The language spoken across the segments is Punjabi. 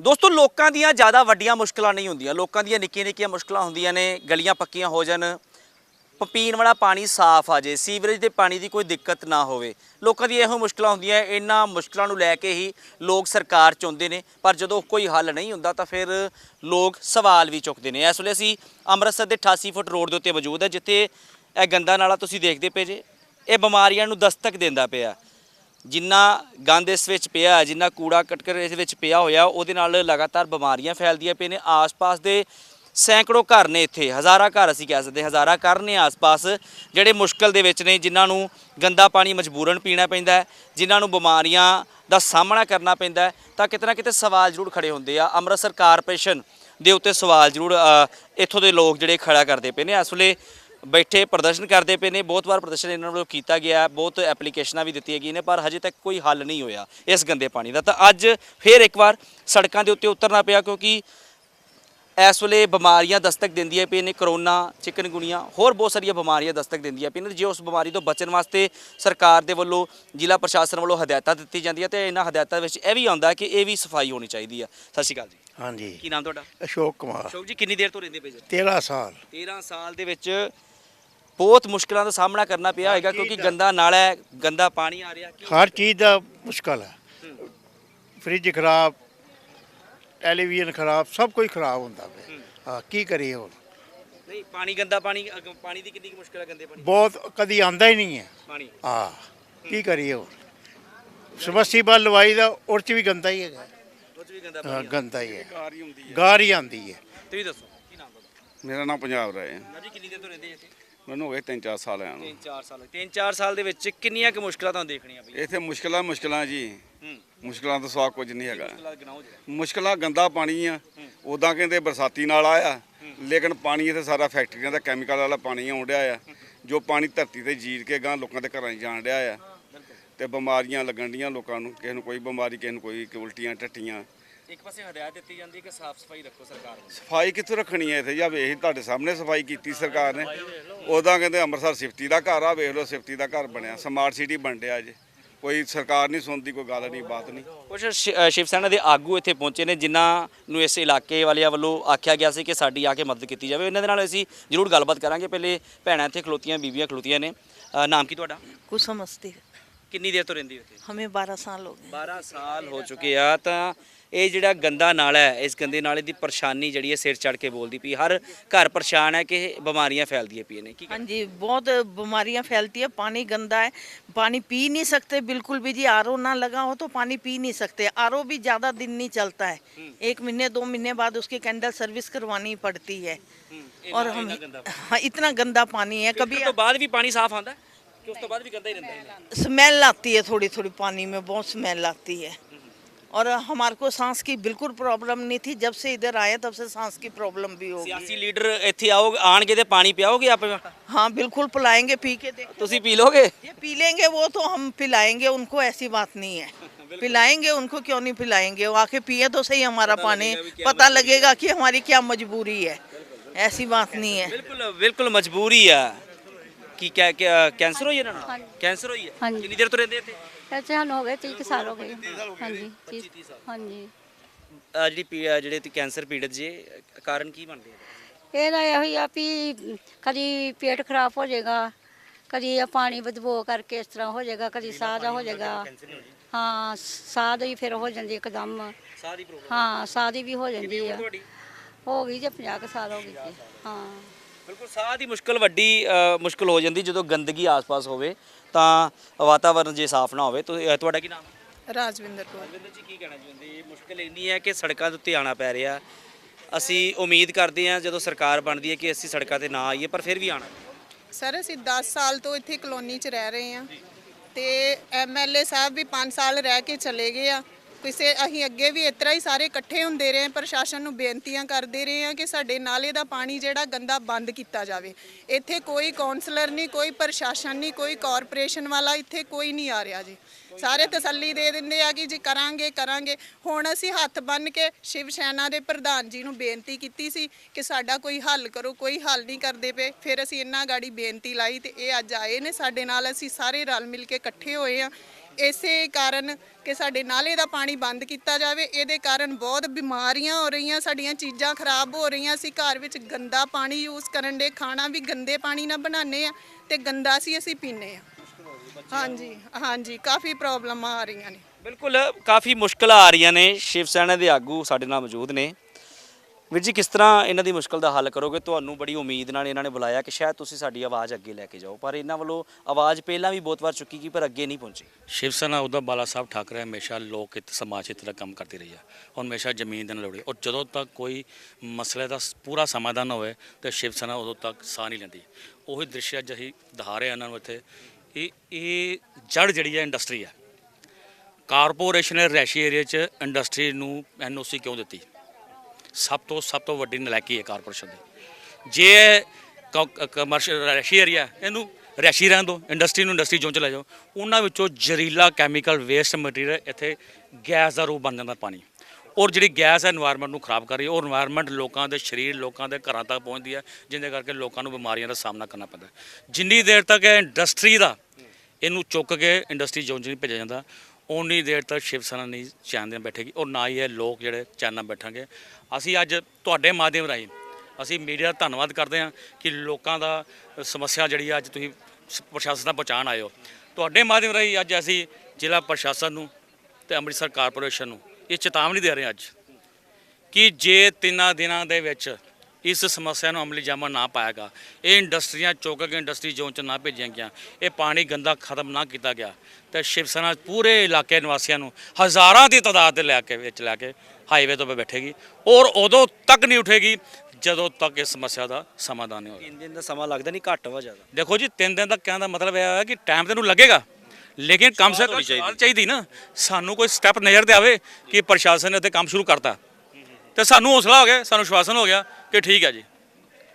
ਦੋਸਤੋ, ਲੋਕਾਂ ਦੀਆਂ ਜ਼ਿਆਦਾ ਵੱਡੀਆਂ ਮੁਸ਼ਕਲਾਂ ਨਹੀਂ ਹੁੰਦੀਆਂ। ਲੋਕਾਂ ਦੀਆਂ ਨਿੱਕੀਆਂ ਨਿੱਕੀਆਂ ਮੁਸ਼ਕਲਾਂ ਹੁੰਦੀਆਂ ਨੇ। ਗਲੀਆਂ ਪੱਕੀਆਂ ਹੋ ਜਾਣ। ਪੀਣ ਵਾਲਾ ਪਾਣੀ ਸਾਫ਼ ਆ ਜੇ। ਸੀਵਰੇਜ ਦੇ ਪਾਣੀ ਦੀ ਕੋਈ ਦਿੱਕਤ ਨਾ ਹੋਵੇ। ਲੋਕਾਂ ਦੀਆਂ ਇਹੋ ਮੁਸ਼ਕਲਾਂ ਹੁੰਦੀਆਂ। ਇਹਨਾਂ ਮੁਸ਼ਕਲਾਂ ਨੂੰ ਲੈ ਕੇ ਹੀ ਲੋਕ ਸਰਕਾਰ ਚਾਹੁੰਦੇ ਨੇ। ਪਰ ਜਦੋਂ ਕੋਈ ਹੱਲ ਨਹੀਂ ਹੁੰਦਾ ਤਾਂ ਫਿਰ ਲੋਕ ਸਵਾਲ ਵੀ ਚੁੱਕਦੇ ਨੇ। ਇਸ ਵੇਲੇ ਅਸੀਂ ਅੰਮ੍ਰਿਤਸਰ ਦੇ 88 ਫੁੱਟ ਰੋਡ ਦੇ ਉੱਤੇ ਮੌਜੂਦ ਹੈ, ਜਿੱਥੇ ਇਹ ਗੰਦਾ ਨਾਲਾ ਤੁਸੀਂ ਦੇਖਦੇ ਪਏ ਜੇ। ਇਹ ਬਿਮਾਰੀਆਂ ਨੂੰ ਦਸਤਕ ਦਿੰਦਾ ਪਿਆ। ਜਿੰਨਾ ਗੰਦ ਇਸ ਵਿੱਚ ਪਿਆ, ਜਿੰਨਾ ਕੂੜਾ ਕਟਕਰ ਇਸ ਵਿੱਚ ਪਿਆ ਹੋਇਆ, ਉਹਦੇ ਨਾਲ ਲਗਾਤਾਰ ਬਿਮਾਰੀਆਂ ਫੈਲਦੀਆਂ ਪਈਆਂ ਨੇ। ਆਸ-ਪਾਸ ਦੇ ਸੈਂਕੜੋ ਘਰ ਨੇ ਇੱਥੇ, ਹਜ਼ਾਰਾਂ ਘਰ ਅਸੀਂ ਕਹਿ ਸਕਦੇ ਹਜ਼ਾਰਾਂ ਘਰ ਨੇ ਆਸ-ਪਾਸ, ਜਿਹੜੇ ਮੁਸ਼ਕਲ ਦੇ ਵਿੱਚ ਨੇ, ਜਿਨ੍ਹਾਂ ਨੂੰ ਗੰਦਾ ਪਾਣੀ ਮਜਬੂਰਨ ਪੀਣਾ ਪੈਂਦਾ ਜਿਨ੍ਹਾਂ ਨੂੰ ਬਿਮਾਰੀਆਂ ਦਾ ਸਾਹਮਣਾ ਕਰਨਾ ਪੈਂਦਾ ਤਾਂ ਕਿਤੇ ਨਾ ਕਿਤੇ ਸਵਾਲ ਜ਼ਰੂਰ ਖੜੇ ਹੁੰਦੇ ਆ। ਅੰਮ੍ਰਿਤਸਰ ਕਾਰਪੋਰੇਸ਼ਨ ਦੇ ਉੱਤੇ ਸਵਾਲ ਜ਼ਰੂਰ ਇੱਥੋਂ ਦੇ ਲੋਕ ਜਿਹੜੇ ਖੜਾ ਕਰਦੇ ਪਏ ਨੇ। ਇਸ ਵੇਲੇ ਬੈਠੇ ਪ੍ਰਦਰਸ਼ਨ ਕਰਦੇ ਪਏ ਨੇ ਬਹੁਤ ਵਾਰ ਪ੍ਰਦਰਸ਼ਨ ਇਹਨਾਂ ਵੱਲੋਂ ਕੀਤਾ ਗਿਆ ਬਹੁਤ ਐਪਲੀਕੇਸ਼ਨਾਂ ਵੀ ਦਿੱਤੀਆਂ ਗਈਆਂ ਨੇ ਪਰ ਹਜੇ ਤੱਕ ਕੋਈ ਹੱਲ ਨਹੀਂ ਹੋਇਆ ਇਸ ਗੰਦੇ ਪਾਣੀ ਦਾ। ਤਾਂ ਅੱਜ ਫੇਰ ਇੱਕ ਵਾਰ ਸੜਕਾਂ ਦੇ ਉੱਤੇ ਉਤਰਨਾ ਪਿਆ ਕਿਉਂਕਿ ਇਸ ਵੇਲੇ ਬਿਮਾਰੀਆਂ ਦਸਤਕ ਦਿੰਦੀਆਂ ਪਈਆਂ ਨੇ ਕਰੋਨਾ ਚਿਕਨਗੁਨੀਆ ਹੋਰ ਬਹੁਤ ਸਾਰੀਆਂ ਬਿਮਾਰੀਆਂ ਦਸਤਕ ਦਿੰਦੀਆਂ ਪਈਆਂ ਨੇ ਜੇ ਉਸ ਬਿਮਾਰੀ ਤੋਂ ਬਚਣ ਵਾਸਤੇ ਸਰਕਾਰ ਦੇ ਵੱਲੋਂ ਜ਼ਿਲ੍ਹਾ ਪ੍ਰਸ਼ਾਸਨ ਵੱਲੋਂ ਹਦਾਇਤਾਂ ਦਿੱਤੀ ਜਾਂਦੀਆਂ ਤੇ ਇਹਨਾਂ ਹਦਾਇਤਾਂ ਵਿੱਚ ਇਹ ਵੀ ਆਉਂਦਾ ਕਿ ਇਹ ਵੀ ਸਫ਼ਾਈ ਹੋਣੀ ਚਾਹੀਦੀ ਆ। ਸਤਿ ਸ਼੍ਰੀ ਅਕਾਲ ਜੀ। ਹਾਂਜੀ। ਕੀ ਨਾਮ ਤੁਹਾਡਾ? ਅਸ਼ੋਕ ਕੁਮਾਰ। ਅਸ਼ੋਕ ਜੀ ਕਿੰਨੀ ਦੇਰ ਤੋਂ ਰਹਿੰਦੇ ਪਏ ਜੀ? 13 ਸਾਲ। 13 ਸਾਲ ਦੇ ਵਿੱਚ ਬਹੁਤ ਮੁਸ਼ਕਲਾਂ ਦਾ ਸਾਹਮਣਾ ਕਰਨਾ ਪਿਆ ਹੋਏਗਾ ਕਿਉਂਕਿ ਗੰਦਾ ਨਾਲਾ ਹੈ ਗੰਦਾ ਪਾਣੀ ਆ ਰਿਹਾ ਕੀ ਹਰ ਚੀਜ਼ ਦਾ ਮੁਸ਼ਕਲ ਹੈ। ਫ੍ਰਿਜ ਖਰਾਬ ਟੈਲੀਵਿਜ਼ਨ ਖਰਾਬ ਸਭ ਕੁਝ ਖਰਾਬ ਹੁੰਦਾ ਪਿਆ। ਹਾਂ। ਕੀ ਕਰੀਏ ਹੁਣ? ਨਹੀਂ ਪਾਣੀ ਗੰਦਾ ਪਾਣੀ ਅਗ- ਪਾਣੀ ਦੀ ਕਿੰਨੀ ਕੁ ਮੁਸ਼ਕਲ ਹੈ ਗੰਦੇ ਪਾਣੀ ਬਹੁਤ ਕਦੀ ਆਂਦਾ ਹੀ ਨਹੀਂ ਹੈ। ਪਾਣੀ। ਹਾਂ ਕੀ ਕਰੀਏ ਹੁਣ? ਸਮਰਸੀਬਲ ਲਵਾਈ ਦਾ ਉਹ ਚ ਵੀ ਗੰਦਾ ਹੀ ਹੈਗਾ। ਉਹ 'ਚ ਵੀ ਗੰਦਾ ਹਾਂ ਪਾਣੀ ਆ। ਗੰਦਾ ਹੀ ਹੈ। ਗਾਰ ਹੀ ਆਂਦੀ ਹੈ। ਤੁਸੀਂ ਦੱਸੋ ਕੀ ਨਾਮ ਤੁਹਾਡਾ? ਮੇਰਾ ਨਾਮ ਪੰਜਾਬ ਰਾਏ ਹੈ। ਨਾ ਜੀ ਕਿੰਨੀ ਦੇਰ ਤੋਂ ਰਹਿੰਦੇ ਜੀ ਇੱਥੇ? ਮੈਨੂੰ ਹੋ ਗਏ 3-4 ਸਾਲ ਆਇਆ ਨੂੰ 3-4 ਸਾਲ। 3-4 ਸਾਲ ਦੇ ਵਿੱਚ ਕਿੰਨੀਆਂ ਕੁ ਮੁਸ਼ਕਲਾਂ ਤੁਹਾਨੂੰ ਦੇਖਣੀਆਂ ਪਈਆਂ? ਇੱਥੇ ਮੁਸ਼ਕਲਾਂ ਮੁਸ਼ਕਲਾਂ ਜੀ। ਮੁਸ਼ਕਲਾਂ ਤੋਂ ਸਵਾ ਕੁਝ ਨਹੀਂ ਹੈਗਾ। ਮੁਸ਼ਕਲਾਂ ਗੰਦਾ ਪਾਣੀ ਆ। ਉਦਾਂ ਕਹਿੰਦੇ ਬਰਸਾਤੀ ਨਾਲ ਆਇਆ। ਲੇਕਿਨ ਪਾਣੀ ਇੱਥੇ ਸਾਰਾ ਫੈਕਟਰੀਆਂ ਦਾ ਕੈਮੀਕਲ ਵਾਲਾ ਪਾਣੀ ਆਉਣ ਡਿਆ ਆ। ਜੋ ਪਾਣੀ ਧਰਤੀ ਤੇ ਜੀਰ ਕੇ ਗਾਂ ਲੋਕਾਂ ਦੇ ਘਰਾਂ 'ਚ ਜਾਣ ਡਿਆ ਆ। ਤੇ ਬਿਮਾਰੀਆਂ ਲੱਗਣ ਡੀਆਂ ਲੋਕਾਂ ਨੂੰ। ਕਿਸੇ ਨੂੰ ਕੋਈ ਬਿਮਾਰੀ ਕਿਸੇ ਨੂੰ ਕੋਈ ਉਲਟੀਆਂ ਟੱਟੀਆਂ। ਇੱਕ ਪਾਸੇ ਹਦਾਇਤ ਦਿੱਤੀ ਜਾਂਦੀ ਹੈ ਕਿ ਸਾਫ਼ ਸਫਾਈ ਰੱਖੋ ਸਰਕਾਰ ਵੱਲੋਂ ਸਫਾਈ ਕਿੱਥੋਂ ਰੱਖਣੀ ਹੈ ਇੱਥੇ ਜਾਂ ਵੇਖ ਤੁਹਾਡੇ ਸਾਹਮਣੇ ਸਫਾਈ ਕੀਤੀ ਸਰਕਾਰ ਨੇ ਉਦਾਂ ਕਹਿੰਦੇ ਅੰਮ੍ਰਿਤਸਰ ਸਿਫਤੀ ਦਾ ਘਰ ਆ ਵੇਖ ਲਓ ਸਿਫਤੀ ਦਾ ਘਰ ਬਣਿਆ ਸਮਾਰਟ ਸਿਟੀ ਬਣ ਡਿਆ ਜੇ ਕੋਈ ਸਰਕਾਰ ਨਹੀਂ ਸੁਣਦੀ ਕੋਈ ਗੱਲ ਨਹੀਂ ਬਾਤ ਨਹੀਂ ਕੁਝ ਸ਼ਿ- ਅ, ਸ਼ਿਵ ਸੈਨਾ ਦੇ ਆਗੂ ਇੱਥੇ ਪਹੁੰਚੇ ਨੇ ਜਿਨ੍ਹਾਂ ਨੂੰ ਇਸ ਇਲਾਕੇ ਵਾਲਿਆਂ ਵੱਲੋਂ ਆਖਿਆ ਗਿਆ ਸੀ ਕਿ ਸਾਡੀ ਆ ਕੇ ਮਦਦ ਕੀਤੀ ਜਾਵੇ ਇਹਨਾਂ ਦੇ ਨਾਲ ਅਸੀਂ ਜ਼ਰੂਰ ਗੱਲਬਾਤ ਕਰਾਂਗੇ ਪਹਿਲੇ ਭੈਣਾਂ ਇੱਥੇ ਖਲੋਤੀਆਂ ਬੀਬੀਆਂ ਖਲੋਤੀਆਂ ਨੇ ਅ, ਨਾਮ ਕੀ ਤੁਹਾਡਾ कुछ समझती है ਕਿੰਨੀ ਦੇਰ ਤੋਂ ਰਹਿੰਦੀ ਹੋ ਇੱਥੇ हमें बारह साल हो गए 12 ਸਾਲ ਹੋ ਚੁੱਕੇ ਆ ਤਾਂ ਇਹ ਜਿਹੜਾ ਗੰਦਾ ਨਾਲਾ ਹੈ ਇਸ ਗੰਦੇ ਨਾਲੇ ਦੀ ਪਰੇਸ਼ਾਨੀ ਜਿਹੜੀ ਹੈ ਸਿਰ ਚੜ ਕੇ ਬੋਲਦੀ ਪਈ ਹਰ ਘਰ ਪਰੇਸ਼ਾਨ ਹੈ ਕਿ ਬਿਮਾਰੀਆਂ ਫੈਲਦੀਆਂ ਪਈਆਂ ਨੇ ਕੀ हाँ जी बहुत बीमारियां फैलती है पानी गंदा है पानी पी नहीं सकते बिल्कुल भी जी आर ना लगा हो तो पानी पी नहीं सकते आर भी ज़्यादा दिन नहीं चलता है एक महीने दो महीने बाद उसकी कैंडल सर्विस करवानी पड़ती है और हम हाँ इतना गंदा पानी है कभी ਤੋਂ ਬਾਅਦ ਵੀ ਪਾਣੀ ਸਾਫ਼ ਆਉਂਦਾ ਹੈ ਕਿ ਉਸ ਤੋਂ ਬਾਅਦ ਵੀ ਗੰਦਾ ਹੀ ਰਹਿੰਦਾ ਹੈ स्मेल आती है थोड़ी थोड़ी पानी में बहुत स्मेल आती है और हमारे को सांस की बिल्कुल प्रॉब्लम नहीं थी जब से इधर आए तब से सांस की प्रॉब्लम भी हो गई ਸਿਆਸੀ ਲੀਡਰ ਇੱਥੇ ਆਓ ਆਣਗੇ ਤੇ ਪਾਣੀ ਪਿਆਓਗੇ ਆਪ हाँ बिल्कुल पिलाएंगे पी के देख ਤੁਸੀਂ ਪੀ ਲੋਗੇ ये पी लेंगे वो तो हम पिलाएंगे उनको ऐसी बात नहीं है पिलाएंगे उनको क्यों नहीं पिलाएंगे वो आके पिए तो सही हमारा पानी पता लगेगा कि हमारी क्या मजबूरी है ऐसी बात नहीं है ਬਿਲਕੁਲ ਬਿਲਕੁਲ ਮਜਬੂਰੀ ਆ ਕੀ ਕਿਆ ਕਿਆ ਕੈਂਸਰ ਹੋਈ ਇਹਨਾਂ ਨੂੰ ਕੈਂਸਰ ਹੋਈ ਹੈ ਹਾਂਜੀ। ਕਿੰਨੀ ਦੇਰ ਤੋਂ ਰਹਿੰਦੇ ਇੱਥੇ ਇੱਥੇ ਸਾਨੂੰ ਹੋ ਗਏ 30 ਕੁ ਸਾਲ ਹੋ ਗਏ। ਹਾਂਜੀ ਤੀਹ- 25 ਸਾਲ। ਹਾਂਜੀ। ਆਹ ਜਿਹੜੀ ਪੀ- ਜਿਹੜੇ ਤੇ ਕੈਂਸਰ ਪੀੜਤ ਜੇ ਕਾਰਨ ਕੀ ਬਣਦੇ ਆ? ਇਹਦਾ ਇਹੋ ਹੀ ਆ ਵੀ ਕਦੀ ਪੇਟ ਖਰਾਬ ਹੋ ਜਾਏਗਾ ਕਦੀ ਇਹ ਪਾਣੀ ਬਦਬੂ ਕਰਕੇ ਇਸ ਤਰ੍ਹਾਂ ਹੋ ਜਾਏਗਾ ਕਦੀ ਸਾਹ ਦਾ ਹੋ ਜਾਏਗਾ। ਹਾਂ ਸਾਹ ਦੀ ਫਿਰ ਹੋ ਜਾਂਦੀ ਇੱਕਦਮ। ਸਾਹ ਦੀ ਪ੍ਰੋਬਲਮ। ਹਾਂ ਸਾਹ ਦੀ ਵੀ ਹੋ ਜਾਂਦੀ ਆ। ਤੁਹਾਡੀ? ਹੋ ਗਈ ਜੇ 50 ਕੁ ਸਾਲ ਹੋ ਗਈ ਜੀ ਹਾਂ। ਬਿਲਕੁਲ ਸਾਹ ਦੀ ਮੁਸ਼ਕਲ ਵੱਡੀ ਮੁਸ਼ਕਲ ਹੋ ਜਾਂਦੀ ਜਦੋਂ ਗੰਦਗੀ ਆਸ-ਪਾਸ ਹੋਵੇ ਤਾਂ ਵਾਤਾਵਰਨ ਜੇ ਸਾਫ਼ ਨਾ ਹੋਵੇ ਤਾਂ ਤੁਹਾਡਾ ਕੀ ਨਾਮ? ਰਾਜਵਿੰਦਰ ਕੌਰ। ਰਵਿੰਦਰ ਜੀ ਕੀ ਕਹਿਣਾ ਚਾਹੁੰਦੇ? ਇਹ ਮੁਸ਼ਕਲ ਇੰਨੀ ਹੈ ਕਿ ਸੜਕਾਂ ਦੇ ਉੱਤੇ ਆਣਾ ਪੈ ਰਿਹਾ। ਅਸੀਂ ਉਮੀਦ ਕਰਦੇ ਹਾਂ ਜਦੋਂ ਸਰਕਾਰ ਬਣਦੀ ਹੈ ਕਿ ਅਸੀਂ ਸੜਕਾਂ ਤੇ ਨਾ ਆਈਏ ਪਰ ਫਿਰ ਵੀ ਆਣਾ। ਸਰ ਅਸੀਂ 10 ਸਾਲ ਤੋਂ ਇੱਥੇ ਕਲੋਨੀ 'ਚ ਰਹਿ ਰਹੇ ਹਾਂ ਤੇ ਐਮਐਲਏ ਸਾਹਿਬ ਵੀ 5 ਸਾਲ ਰਹਿ ਕੇ ਚਲੇ ਗਏ ਆ। ਕਿਸੇ ਅਸੀਂ ਅੱਗੇ ਵੀ ਇਤਰਾ ਹੀ ਸਾਰੇ ਇਕੱਠੇ ਹੁੰਦੇ ਰਹੇ, ਪ੍ਰਸ਼ਾਸਨ ਨੂੰ ਬੇਨਤੀਆਂ ਕਰਦੇ ਰਹੇ ਆ ਕਿ ਸਾਡੇ ਨਾਲੇ ਦਾ ਪਾਣੀ ਜਿਹੜਾ ਗੰਦਾ ਬੰਦ ਕੀਤਾ ਜਾਵੇ। ਇੱਥੇ ਕੋਈ ਕਾਉਂਸਲਰ ਨਹੀਂ, ਕੋਈ ਪ੍ਰਸ਼ਾਸਨ ਨਹੀਂ, ਕੋਈ ਕਾਰਪੋਰੇਸ਼ਨ ਵਾਲਾ ਇੱਥੇ ਕੋਈ ਨਹੀਂ ਆ ਰਿਹਾ ਜੀ। ਸਾਰੇ ਤਸੱਲੀ ਦੇ ਦਿੰਦੇ ਆ ਕਿ ਜੀ ਕਰਾਂਗੇ ਕਰਾਂਗੇ। ਹੁਣ ਅਸੀਂ ਹੱਥ ਬੰਨ ਕੇ ਸ਼ਿਵ ਸੈਨਾ ਦੇ ਪ੍ਰਧਾਨ ਜੀ ਨੂੰ ਬੇਨਤੀ ਕੀਤੀ ਸੀ ਕਿ ਸਾਡਾ ਕੋਈ ਹੱਲ ਕਰੋ, ਕੋਈ ਹੱਲ ਨਹੀਂ ਕਰਦੇ ਪਏ। ਫਿਰ ਅਸੀਂ ਇੰਨਾ ਗਾੜੀ ਬੇਨਤੀ ਲਾਈ ਤੇ ਇਹ ਅੱਜ ਆਏ ਨੇ ਸਾਡੇ ਨਾਲ, ਅਸੀਂ ਸਾਰੇ ਰਲ ਮਿਲ ਕੇ ਇਕੱਠੇ ਹੋਏ ਆ ਇਸੇ ਕਾਰਨ ਕਿ ਸਾਡੇ ਨਾਲੇ ਦਾ ਪਾਣੀ ਬੰਦ ਕੀਤਾ ਜਾਵੇ, ਇਹਦੇ ਕਾਰਨ ਬਹੁਤ ਬਿਮਾਰੀਆਂ ਹੋ ਰਹੀਆਂ, ਸਾਡੀਆਂ ਚੀਜ਼ਾਂ ਖਰਾਬ ਹੋ ਰਹੀਆਂ, ਅਸੀਂ ਘਰ ਵਿੱਚ ਗੰਦਾ ਪਾਣੀ ਯੂਜ਼ ਕਰਨ ਦੇ, ਖਾਣਾ ਵੀ ਗੰਦੇ ਪਾਣੀ ਨਾਲ ਬਣਾਉਂਦੇ ਆ ਤੇ ਗੰਦਾ ਸੀ ਅਸੀਂ ਪੀਂਦੇ ਆ ਹਾਂਜੀ ਹਾਂਜੀ, ਕਾਫੀ ਪ੍ਰੋਬਲਮਾਂ ਆ ਰਹੀਆਂ ਨੇ। ਬਿਲਕੁਲ, ਕਾਫੀ ਮੁਸ਼ਕਲਾਂ ਆ ਰਹੀਆਂ ਨੇ, ਸ਼ਿਵ ਸੈਨਾ ਦੇ ਆਗੂ ਸਾਡੇ ਨਾਲ ਮੌਜੂਦ ਨੇ। ਵੀਰ ਜੀ, ਕਿਸ ਤਰ੍ਹਾਂ ਇਹਨਾਂ ਦੀ ਮੁਸ਼ਕਲ ਦਾ ਹੱਲ ਕਰੋਗੇ? ਤੁਹਾਨੂੰ ਬੜੀ ਉਮੀਦ ਨਾਲ ਇਹਨਾਂ ਨੇ ਬੁਲਾਇਆ ਕਿ ਸ਼ਾਇਦ ਤੁਸੀਂ ਸਾਡੀ ਆਵਾਜ਼ ਅੱਗੇ ਲੈ ਕੇ ਜਾਓ। ਪਰ ਇਹਨਾਂ ਵੱਲੋਂ ਆਵਾਜ਼ ਪਹਿਲਾਂ ਵੀ ਬਹੁਤ ਵਾਰ ਚੁੱਕੀ ਗਈ, ਪਰ ਅੱਗੇ ਨਹੀਂ ਪਹੁੰਚੀ। ਸ਼ਿਵ ਸੈਨਾ ਉਹਦਾ ਬਾਲਾ ਸਾਹਿਬ ਠਾਕਰੇ ਹਮੇਸ਼ਾ ਲੋਕ ਹਿੱਤ, ਸਮਾਜ ਹਿੱਤ ਦਾ ਕੰਮ ਕਰਦੀ ਰਹੀ ਆ ਔਰ ਹਮੇਸ਼ਾ ਜ਼ਮੀਨ ਦੇ ਨਾਲ ਲੋੜੀ ਔਰ ਜਦੋਂ ਤੱਕ ਕੋਈ ਮਸਲੇ ਦਾ ਪੂਰਾ ਸਮਾਧਾਨ ਹੋਵੇ, ਤੇ ਸ਼ਿਵ ਸੈਨਾ ਉਦੋਂ ਤੱਕ ਸਾਹ ਨਹੀਂ ਲੈਂਦੀ। ਉਹੀ ਦ੍ਰਿਸ਼ ਅੱਜ ਅਸੀਂ ਦਿਖਾ ਰਹੇ ਹਾਂ ਇਹਨਾਂ ਨੂੰ ਇੱਥੇ। ਕਿ ਇਹ ਜੜ ਜਿਹੜੀ ਹੈ ਇੰਡਸਟਰੀ ਹੈ। ਕਾਰਪੋਰੇਸ਼ਨ ਰੈਸ਼ੀ ਏਰੀਆ 'ਚ ਇੰਡਸਟਰੀ ਨੂੰ ਐਨਓਸੀ ਕਿਉਂ ਦਿੱਤੀ? ਸਭ ਤੋਂ ਸਭ ਤੋਂ ਵੱਡੀ ਨਲਾਇਕੀ ਹੈ ਕਾਰਪੋਰੇਸ਼ਨ ਦੀ। ਜੇ ਕਮਰਸ਼ੀਅਲ ਰੈਸ਼ੀ ਏਰੀਆ ਇਹਨੂੰ ਰੈਸ਼ੀ ਰਹਿਣ ਦਿਓ ਇੰਡਸਟਰੀ ਨੂੰ ਇੰਡਸਟਰੀ ਜ਼ੋਨ ਚ ਲੈ ਜਾਓ, ਉਹਨਾਂ ਵਿੱਚੋਂ ਜ਼ਹਿਰੀਲਾ ਕੈਮੀਕਲ ਵੇਸਟ ਮਟੀਰੀਅਲ ਇੱਥੇ ਗੈਸ ਦਾ ਰੂਪ ਬਣ ਜਾਂਦਾ ਪਾਣੀ। ਔਰ ਜਿਹੜੀ ਗੈਸ ਹੈ এনवायरमेंट ਨੂੰ ਖਰਾਬ ਕਰ ਰਹੀ ਹੈ, ਔਰ এনवायरमेंट ਲੋਕਾਂ ਦੇ ਸਰੀਰ, ਲੋਕਾਂ ਦੇ ਘਰਾਂ ਤੱਕ ਪਹੁੰਚਦੀ ਹੈ ਜਿੰਦੇ ਕਰਕੇ ਲੋਕਾਂ ਨੂੰ ਬਿਮਾਰੀਆਂ ਦਾ ਸਾਹਮਣਾ ਕਰਨਾ ਪੈਂਦਾ ਜਿੰਨੀ ਦੇਰ ਤੱਕ ਇਹ ਇੰਡਸਟਰੀ ਦਾ, ਇਹਨੂੰ ਚੁੱਕ ਕੇ ਇੰਡਸਟਰੀ ਜ਼ੋਨ 'ਚ ਨਹੀਂ ਭੇਜਿਆ ਜਾਂਦਾ ਉਨੀ ਦੇਰ ਤੱਕ ਸ਼ਿਵ ਸੈਨਾ ਨਹੀਂ ਚੈਨ ਦੇ ਬੈਠੇਗੀ ਔਰ ਨਾ ਹੀ ਇਹ ਲੋਕ ਜਿਹੜੇ ਚੈਨ ਨਾਲ ਬੈਠਾਂਗੇ ਅਸੀਂ ਅੱਜ ਤੁਹਾਡੇ ਮਾਧਿਅਮ ਰਾਹੀਂ ਅਸੀਂ ਮੀਡੀਆ ਦਾ ਧੰਨਵਾਦ ਕਰਦੇ ਹਾਂ ਕਿ ਲੋਕਾਂ ਦਾ ਸਮੱਸਿਆ ਜਿਹੜੀ ਆ ਅੱਜ ਤੁਸੀਂ ਸ- ਪ੍ਰਸ਼ਾਸਨ ਤੱਕ ਪਹੁੰਚਾਉਣ ਆਏ ਹੋ। ਤੁਹਾਡੇ ਮਾਧਿਅਮ ਰਾਹੀਂ ਅੱਜ ਅਸੀਂ ਜ਼ਿਲ੍ਹਾ ਪ੍ਰਸ਼ਾਸਨ ਨੂੰ ਤੇ ਅੰਮ੍ਰਿਤਸਰ ਕਾਰਪੋਰੇਸ਼ਨ ਨੂੰ ਇਹ ਚੇਤਾਵਨੀ ਦੇ ਰਹੇ ਹਾਂ ਅੱਜ ਕਿ ਜੇ ਤਿੰਨਾਂ ਦਿਨਾਂ ਦੇ ਵਿੱਚ ਇਸ ਸਮੱਸਿਆ ਨੂੰ ਅਮਲੀ ਜਾਮਾ ਨਾ ਪਾਏਗਾ ਇਹ ਇੰਡਸਟਰੀਆਂ ਚੁੱਕ ਕੇ ਇੰਡਸਟਰੀ ਜ਼ੋਨ ਚ ਨਾ ਭੇਜੀਆਂ ਗਿਆ ਇਹ ਪਾਣੀ ਗੰਦਾ ਖਤਮ ਨਾ ਕੀਤਾ ਗਿਆ। ਤੇ ਸ਼ਿਵ ਸੈਨਾ ਪੂਰੇ ਇਲਾਕੇ ਨਿਵਾਸੀਆਂ ਨੂੰ ਹਜ਼ਾਰਾਂ ਦੀ ਤਾਦਾਦ ਦੇ ਲੈ ਕੇ ਵਿੱਚ ਲੈ ਕੇ ਹਾਈਵੇ ਤੋਂ ਬੈਠੇਗੀ ਔਰ ਉਦੋਂ ਤੱਕ ਨਹੀਂ ਉਠੇਗੀ ਜਦੋਂ ਤੱਕ ਇਸ ਸਮੱਸਿਆ ਦਾ ਸਮਾਧਾਨ ਨਹੀਂ ਹੋਵੇਗਾ ਤਿੰਨ ਦਿਨ ਦਾ ਸਮਾਂ ਲੱਗਦਾ ਨਹੀਂ ਘੱਟ ਵਾ ਜ਼ਿਆਦਾ। ਦੇਖੋ ਜੀ ਤਿੰਨ ਦਿਨ ਤੱਕ ਕਹਿਣ ਦਾ ਮਤਲਬ ਇਹ ਹੈ ਕਿ ਟਾਈਮ ਤੈਨੂੰ ਲੱਗੇਗਾ। ਲੇਕਿਨ ਕਮ ਸੇ ਕਮ ਚਾਹੀਦੀ। ਨਾ। ਸਾਨੂੰ ਕੋਈ ਸਟੈਪ ਨਜ਼ਰ ਤੇ ਆਵੇ ਕਿ ਪ੍ਰਸ਼ਾਸਨ ਨੇ ਉੱਤੇ ਕੰਮ ਸ਼ੁਰੂ ਕਰਤਾ। ਤੇ ਸਾਨੂੰ ਹੌਸਲਾ ਹੋ ਗਿਆ, ਸਾਨੂੰ ਵਿਸ਼ਵਾਸਨ ਹੋ ਗਿਆ ਕਿ ਠੀਕ ਹੈ ਜੀ।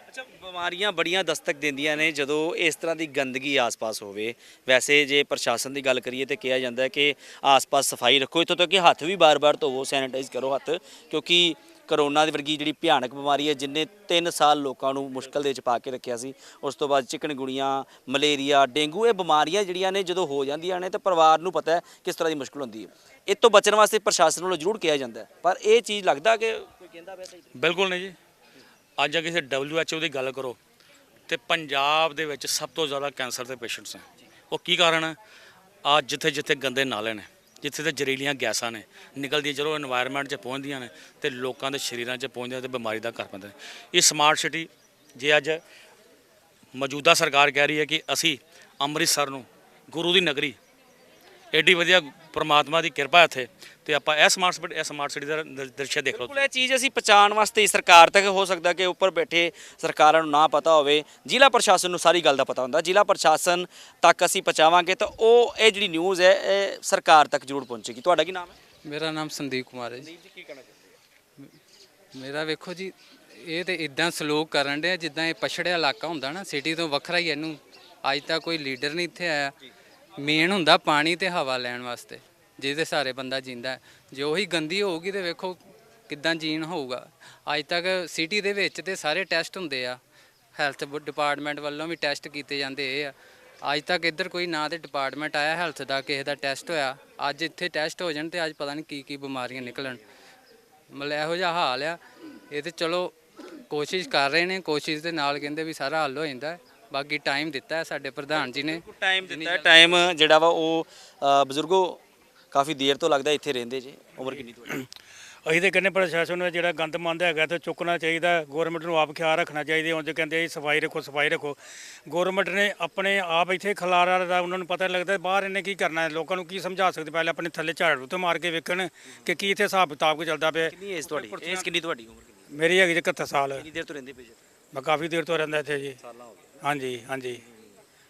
ਅੱਛਾ, ਬਿਮਾਰੀਆਂ ਬੜੀਆਂ ਦਸਤਕ ਦਿੰਦੀਆਂ ਨੇ, ਜਦੋਂ ਇਸ ਤਰ੍ਹਾਂ ਦੀ ਗੰਦਗੀ ਆਸ-ਪਾਸ ਹੋਵੇ। ਵੈਸੇ ਜੇ ਪ੍ਰਸ਼ਾਸਨ ਦੀ ਗੱਲ ਕਰੀਏ ਤੇ ਕਿਹਾ ਜਾਂਦਾ ਹੈ ਕਿ ਆਸ-ਪਾਸ ਸਫ਼ਾਈ ਰੱਖੋ, ਇੱਥੋਂ ਤੱਕ ਕਿ ਹੱਥ ਵੀ ਬਾਰ-ਬਾਰ ਧੋਵੋ, ਸੈਨੀਟਾਈਜ਼ ਕਰੋ ਹੱਥ, ਕਿਉਂਕਿ ਕਰੋਨਾ ਦੀ ਵਰਗੀ ਜਿਹੜੀ ਭਿਆਨਕ ਬਿਮਾਰੀ ਹੈ, ਜਿੰਨੇ 3 ਸਾਲ ਲੋਕਾਂ ਨੂੰ ਮੁਸ਼ਕਲ ਦੇ ਵਿੱਚ ਪਾ ਕੇ ਰੱਖਿਆ ਸੀ, ਉਸ ਤੋਂ ਬਾਅਦ ਚਿਕਨਗੁਣੀਆਂ ਮਲੇਰੀਆ, ਡੇਂਗੂ, ਇਹ ਬਿਮਾਰੀਆਂ ਜਿਹੜੀਆਂ ਨੇ ਜਦੋਂ ਹੋ ਜਾਂਦੀਆਂ ਨੇ, ਤਾਂ ਪਰਿਵਾਰ ਨੂੰ ਪਤਾ ਹੈ ਕਿਸ ਤਰ੍ਹਾਂ ਦੀ ਮੁਸ਼ਕਲ ਹੁੰਦੀ ਹੈ। ਇਹ ਤੋਂ ਬਚਣ ਵਾਸਤੇ ਪ੍ਰਸ਼ਾਸਨ ਵੱਲੋਂ ਜ਼ਰੂਰ ਕਿਹਾ ਜਾਂਦਾ ਪਰ ਇਹ ਚੀਜ਼ ਲੱਗਦਾ ਕਿ ਕੋਈ ਕਹਿੰਦਾ ਵੈਸੇ ਹੀ ਬਿਲਕੁਲ ਨਹੀਂ ਜੀ। ਅੱਜ ਜੇ ਕਿਸੇ WHO ਦੀ ਗੱਲ ਕਰੋ, ਤੇ ਪੰਜਾਬ ਦੇ ਵਿੱਚ ਸਭ ਤੋਂ ਜ਼ਿਆਦਾ ਕੈਂਸਰ ਦੇ ਪੇਸ਼ੈਂਟਸ ਹੈ ਉਹ ਕੀ ਕਾਰਨ ਹੈ? ਆ ਜਿੱਥੇ ਜਿੱਥੇ ਗੰਦੇ ਨਾਲੇ ਨੇ। ਜਿੱਥੇ ਤੇ ਜ਼ਹਿਰੀਲੀਆਂ ਗੈਸਾਂ ਨੇ, ਨਿਕਲਦੀਆਂ ਜਦੋਂ এনवायरमेंट 'ਚ ਪਹੁੰਚਦੀਆਂ ਨੇ ਤੇ ਲੋਕਾਂ ਦੇ ਸਰੀਰਾਂ 'ਚ ਪਹੁੰਚਦੀਆਂ ਤੇ ਬਿਮਾਰੀ ਦਾ ਘਰ ਪੈਂਦਾ ਇਹ ਸਮਾਰਟ ਸਿਟੀ ਜੇ ਅੱਜ ਮੌਜੂਦਾ ਸਰਕਾਰ ਕਹਿ ਰਹੀ ਹੈ ਕਿ ਅਸੀਂ ਅੰਮ੍ਰਿਤਸਰ ਨੂੰ ਗੁਰੂ ਦੀ ਨਗਰੀ ਐਡੀ ਵਧੀਆ ਪਰਮਾਤਮਾ ਦੀ ਕਿਰਪਾ ਇੱਥੇ ਤੇ ਆਪਾਂ ਇਹ ਸਮਾਰਟ ਸਿਟੀ ਇਹ ਸਮਾਰਟ ਸਿਟੀ ਦਾ ਦਰ- ਦ੍ਰਿਸ਼ ਦੇਖੋ ਬਿਲਕੁਲ ਇਹ ਚੀਜ਼ ਅਸੀਂ ਪਹੁੰਚਾਉਣ ਵਾਸਤੇ ਸਰਕਾਰ ਤੱਕ ਹੋ ਸਕਦਾ ਕਿ ਉੱਪਰ ਬੈਠੇ ਸਰਕਾਰਾਂ ਨੂੰ ਨਾ ਪਤਾ ਹੋਵੇ। ਜ਼ਿਲ੍ਹਾ ਪ੍ਰਸ਼ਾਸਨ ਨੂੰ ਸਾਰੀ ਗੱਲ ਦਾ ਪਤਾ ਹੁੰਦਾ। ਜ਼ਿਲ੍ਹਾ ਪ੍ਰਸ਼ਾਸਨ ਤੱਕ ਅਸੀਂ ਪਹੁੰਚਾਵਾਂਗੇ ਤਾਂ ਉਹ ਇਹ ਜਿਹੜੀ ਨਿਊਜ਼ ਹੈ ਇਹ ਸਰਕਾਰ ਤੱਕ ਜ਼ਰੂਰ ਪਹੁੰਚੇਗੀ। ਤੁਹਾਡਾ ਕੀ ਨਾਮ ਹੈ? ਮੇਰਾ ਨਾਮ ਸੰਦੀਪ ਕੁਮਾਰ ਹੈ ਜੀ। ਮੇਰਾ ਵੇਖੋ ਜੀ ਇਹ ਤੇ ਇਦਾਂ ਸਲੂਕ ਕਰਨ ਦੇ ਜਿੱਦਾਂ ਇਹ ਪਛੜਿਆ ਇਲਾਕਾ ਹੁੰਦਾ ਨਾ ਸਿਟੀ ਤੋਂ ਵੱਖਰਾ ਹੀ ਇਹਨੂੰ ਅੱਜ ਤੱਕ ਕੋਈ ਲੀਡਰ ਨਹੀਂ ਇੱਥੇ ਆਇਆ। ਮੇਨ ਹੁੰਦਾ ਪਾਣੀ ਤੇ ਹਵਾ ਲੈਣ ਵਾਸਤੇ। ਜਿਹਦੇ ਸਾਰੇ ਬੰਦਾ ਜਿੰਦਾ। ਜੇ ਉਹੀ ਗੰਦੀ ਹੋਊਗੀ ਤੇ ਵੇਖੋ ਕਿੱਦਾਂ ਜੀਣ ਹੋਊਗਾ। ਅੱਜ ਤੱਕ ਸਿਟੀ ਦੇ ਵਿੱਚ ਤੇ ਸਾਰੇ ਟੈਸਟ ਹੁੰਦੇ ਆ। ਹੈਲਥ ਡਿਪਾਰਟਮੈਂਟ ਵੱਲੋਂ ਵੀ ਟੈਸਟ ਕੀਤੇ ਜਾਂਦੇ ਇਹ ਆ। ਅੱਜ ਤੱਕ ਇੱਧਰ ਕੋਈ ਨਾ ਤੇ ਡਿਪਾਰਟਮੈਂਟ ਆਇਆ ਹੈਲਥ ਦਾ ਕਿਸੇ ਦਾ ਟੈਸਟ ਹੋਇਆ। ਅੱਜ ਇੱਥੇ ਟੈਸਟ ਹੋ ਜਾਣ ਤੇ ਅੱਜ ਪਤਾ ਨਹੀਂ ਕੀ ਕੀ ਬਿਮਾਰੀਆਂ ਨਿਕਲਣ। ਮਤਲਬ ਇਹੋ ਜਿਹਾ ਹਾਲ ਆ। ਇਹ ਤੇ ਚਲੋ ਕੋਸ਼ਿਸ਼ ਕਰ ਰਹੇ ਨੇ ਕੋਸ਼ਿਸ਼ ਦੇ ਨਾਲ ਕਹਿੰਦੇ ਵੀ ਸਾਰਾ ਹੱਲ ਹੋ ਜਾਂਦਾ। ਬਾਕੀ ਟਾਈਮ ਦਿੱਤਾ ਹੈ ਸਾਡੇ ਪ੍ਰਧਾਨ ਜੀ ਨੇ। ਟਾਈਮ ਦਿੱਤਾ ਟਾਈਮ ਜਿਹੜਾ ਵਾ ਉਹ ਬਜ਼ੁਰਗੋ ਕਾਫੀ ਦੇਰ ਤੋਂ ਲੱਗਦਾ ਇੱਥੇ ਰਹਿੰਦੇ ਜੇ ਉਮਰ ਕਿੰਨੀ ਤੁਹਾਡੀ? ਅਸੀਂ ਤੇ ਕਹਿੰਦੇ ਪ੍ਰਸ਼ਾਸਨ ਨੂੰ ਜਿਹੜਾ ਗੰਦ ਮੰਦ ਹੈਗਾ ਤੇ ਚੁੱਕਣਾ ਚਾਹੀਦਾ ਗਵਰਨਮੈਂਟ ਨੂੰ ਆਪ ਖਿਆਲ ਰੱਖਣਾ ਚਾਹੀਦਾ ਉਂਝ ਕਹਿੰਦੇ ਜੀ ਸਫ਼ਾਈ ਰੱਖੋ ਸਫ਼ਾਈ ਰੱਖੋ। ਗਵਰਨਮੈਂਟ ਨੇ ਆਪਣੇ ਆਪ ਇੱਥੇ ਖਲਾਰਾ ਦਾ ਉਹਨਾਂ ਨੂੰ ਪਤਾ ਲੱਗਦਾ ਬਾਹਰ ਇਹਨੇ ਕੀ ਕਰਨਾ ਹੈ ਲੋਕਾਂ ਨੂੰ ਕੀ ਸਮਝਾ ਸਕਦੇ ਪਹਿਲੇ ਆਪਣੇ ਥੱਲੇ ਝਾੜੂ ਤੇ ਮਾਰ ਕੇ ਵੇਖਣ ਕਿ ਕੀ ਇੱਥੇ ਹਿਸਾਬ ਕਿਤਾਬ ਚੱਲਦਾ ਪਿਆ। ਕਿੰਨੀ ਏਜ ਤੁਹਾਡੀ? ਏਜ ਕਿੰਨੀ ਤੁਹਾਡੀ ਉਮਰ ਕਿੰਨੀ? ਮੇਰੀ ਹੈਗੀ ਜੀ 71 ਸਾਲ। ਕਿੰਨੀ ਦੇਰ ਤੋਂ ਰਹਿੰਦੇ ਪਏ ਮੈਂ ਕਾਫੀ ਦੇਰ ਤੋਂ ਰਹਿੰਦਾ ਇੱਥੇ ਜੀ। ਹਾਂਜੀ ਹਾਂਜੀ।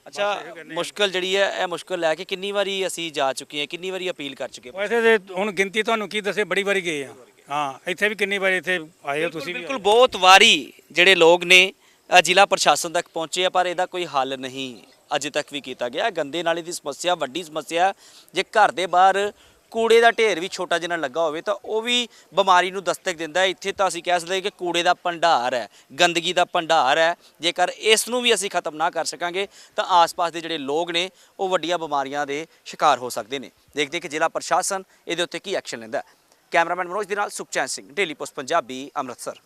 ਅੱਛਾ ਮੁਸ਼ਕਲ ਜਿਹੜੀ ਹੈ ਇਹ ਮੁਸ਼ਕਲ ਲੈ ਕੇ ਕਿੰਨੀ ਵਾਰੀ ਅਸੀਂ ਜਾ ਚੁੱਕੇ ਹਾਂ ਕਿੰਨੀ ਵਾਰੀ ਅਪੀਲ ਕਰ ਚੁੱਕੇ ਹਾਂ? ਵੈਸੇ ਤੇ ਹੁਣ ਗਿਣਤੀ ਤੁਹਾਨੂੰ ਕੀ ਦੱਸੇ ਬੜੀ ਵਾਰੀ ਗਏ ਆ। ਹਾਂ ਇੱਥੇ ਵੀ ਕਿੰਨੀ ਵਾਰੀ ਇੱਥੇ ਆਏ ਹੋ ਤੁਸੀਂ ਬਿਲਕੁਲ ਬਹੁਤ ਵਾਰੀ ਜਿਹੜੇ ਲੋਕ ਨੇ ਜ਼ਿਲ੍ਹਾ ਪ੍ਰਸ਼ਾਸਨ ਤੱਕ ਪਹੁੰਚੇ ਆ ਪਰ ਇਹਦਾ ਕੋਈ ਹੱਲ ਨਹੀਂ ਅਜੇ ਤੱਕ ਵੀ ਕੀਤਾ ਗਿਆ। ਗੰਦੇ ਨਾਲੇ ਦੀ ਸਮੱਸਿਆ ਵੱਡੀ ਸਮੱਸਿਆ ਜੇ ਘਰ ਦੇ ਬਾਹਰ ਕੂੜੇ ਦਾ ਢੇਰ ਵੀ ਛੋਟਾ ਜਿਹਾ ਲੱਗਾ ਹੋਵੇ ਤਾਂ ਉਹ ਵੀ ਬਿਮਾਰੀ ਨੂੰ ਦਸਤਕ ਦਿੰਦਾ ਇੱਥੇ ਤਾਂ ਅਸੀਂ ਕਹਿ ਸਕਦੇ ਕਿ ਕੂੜੇ ਦਾ ਭੰਡਾਰ ਹੈ, ਗੰਦਗੀ ਦਾ ਭੰਡਾਰ ਹੈ। ਜੇਕਰ ਇਸ ਨੂੰ ਵੀ ਅਸੀਂ ਖਤਮ ਨਾ ਕਰ ਸਕਾਂਗੇ ਤਾਂ ਆਸ-ਪਾਸ ਦੇ ਜਿਹੜੇ ਲੋਕ ਨੇ, ਉਹ ਵੱਡੀਆਂ ਬਿਮਾਰੀਆਂ ਦੇ ਸ਼ਿਕਾਰ ਹੋ ਸਕਦੇ ਨੇ। ਦੇਖਦੇ ਕਿ ਜ਼ਿਲ੍ਹਾ ਪ੍ਰਸ਼ਾਸਨ ਇਹਦੇ ਉੱਤੇ ਕੀ ਐਕਸ਼ਨ ਲੈਂਦਾ ਕੈਮਰਾਮੈਨ ਮਨੋਜ ਦੇ ਨਾਲ ਸੁਖਚੈਨ ਸਿੰਘ, ਡੇਲੀ ਪੋਸਟ, ਪੰਜਾਬੀ, ਅੰਮ੍ਰਿਤਸਰ।